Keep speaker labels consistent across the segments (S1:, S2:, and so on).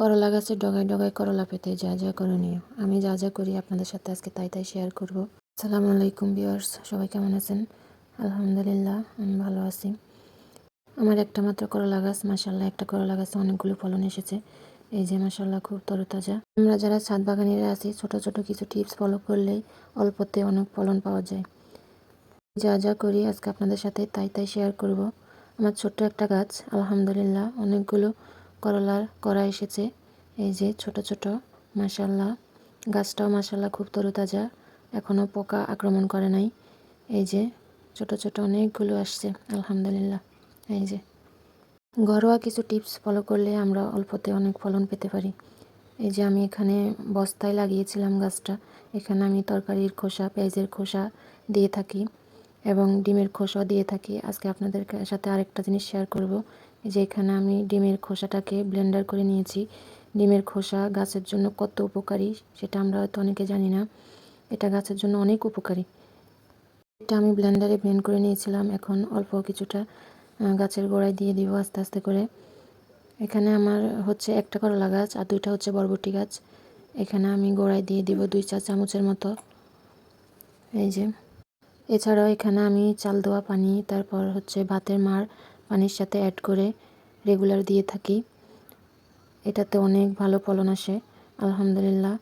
S1: করলা গাছের ডগায় ডগায় করলা পেতে যা যা করণীয়। আমি যা যা করি আপনাদের সাথে আজকে তাই তাই শেয়ার করব। আসসালামু আলাইকুম ভিউয়ার্স সবাই কেমন আছেন? আলহামদুলিল্লাহ, আমি ভালো আছি। আমার একটা মাত্র করলা গাছ মাসাল্লাহ একটা করলা গাছে অনেকগুলো ফলন এসেছে। এই যে মাসাল্লাহ খুব তরতাজা। আমরা যারা ছাদ বাগানিরা আছি, ছোট ছোট কিছু টিপস ফলো করলেই অল্পতে অনেক ফলন পাওয়া যায়। যা যা করি আজকে আপনাদের সাথে তাই তাই শেয়ার করব। আমার ছোট্ট একটা গাছ, আলহামদুলিল্লাহ, অনেকগুলো করলার করা এসেছে। এই যে ছোট ছোট মাসাল্লাহ গাছটাও মাসাল্লাহ খুব তরতাজা। এখনও পোকা আক্রমণ করে নাই। এই যে ছোট ছোট অনেকগুলো আসছে, আলহামদুলিল্লাহ। এই যে ঘরোয়া কিছু টিপস ফলো করলে আমরা অল্পতে অনেক ফলন পেতে পারি। এই যে আমি এখানে বস্তায় লাগিয়েছিলাম গাছটা। এখানে আমি তরকারির খোসা, পেঁয়াজের খোসা দিয়ে থাকি। এবং ডিমের খোসাও দিয়ে থাকি। আজকে আপনাদের সাথে আরেকটা জিনিস শেয়ার করব। যে এখানে আমি ডিমের খোসাটাকে ব্লেন্ডার করে নিয়েছি। ডিমের খোসা গাছের জন্য কত উপকারী সেটা আমরা হয়তো অনেকে জানি না। এটা গাছের জন্য অনেক উপকারী। এটা আমি ব্লেন্ডারে ব্লেন্ড করে নিয়েছিলাম। এখন অল্প কিছুটা গাছের গোড়ায় দিয়ে দিব আস্তে আস্তে করে। এখানে আমার হচ্ছে একটা করলা গাছ আর দুইটা হচ্ছে বরবটি গাছ। এখানে আমি গোড়ায় দিয়ে দিব দুই চা, চামচের মতো। এই যে। এছাড়াও এখানে আমি চাল দেওয়া পানি, তারপর হচ্ছে ভাতের মার পানির সাথে অ্যাড করে রেগুলার দিয়ে থাকি। এটাতে অনেক ভালো ফলন আসে, আলহামদুলিল্লাহ।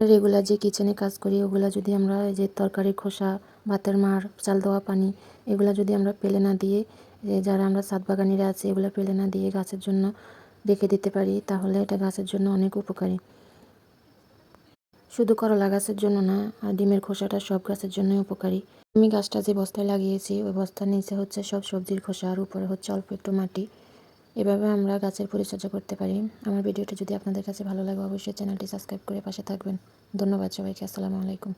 S1: রেগুলার যে কিচেনে কাজ করি, ওগুলা যদি আমরা যে তরকারি, খোসা, ভাতের মার চাল দেওয়া পানি, এগুলা যদি আমরা পেলে না দিয়ে যারা আমরা সাত বাগানিরা আছে, এগুলো পেলে না দিয়ে গাছের জন্য রেখে দিতে পারি, তাহলে এটা গাছের জন্য অনেক উপকারী। শুধু করলা গাছের জন্য না, আর ডিমের খোসাটা সব গাছের জন্যই উপকারী। আমি গাছটা যে বস্তায় লাগিয়েছি, ওই বস্তার নিচে হচ্ছে সব সবজির খোসা, আর উপরে হচ্ছে অল্প একটু মাটি। এভাবে আমরা গাছের পরিচর্যা করতে পারি। আমার ভিডিওটা যদি আপনাদের কাছে ভালো লাগে, অবশ্যই চ্যানেলটি সাবস্ক্রাইব করে পাশে থাকবেন। ধন্যবাদ সবাইকে, আসসালামু আলাইকুম।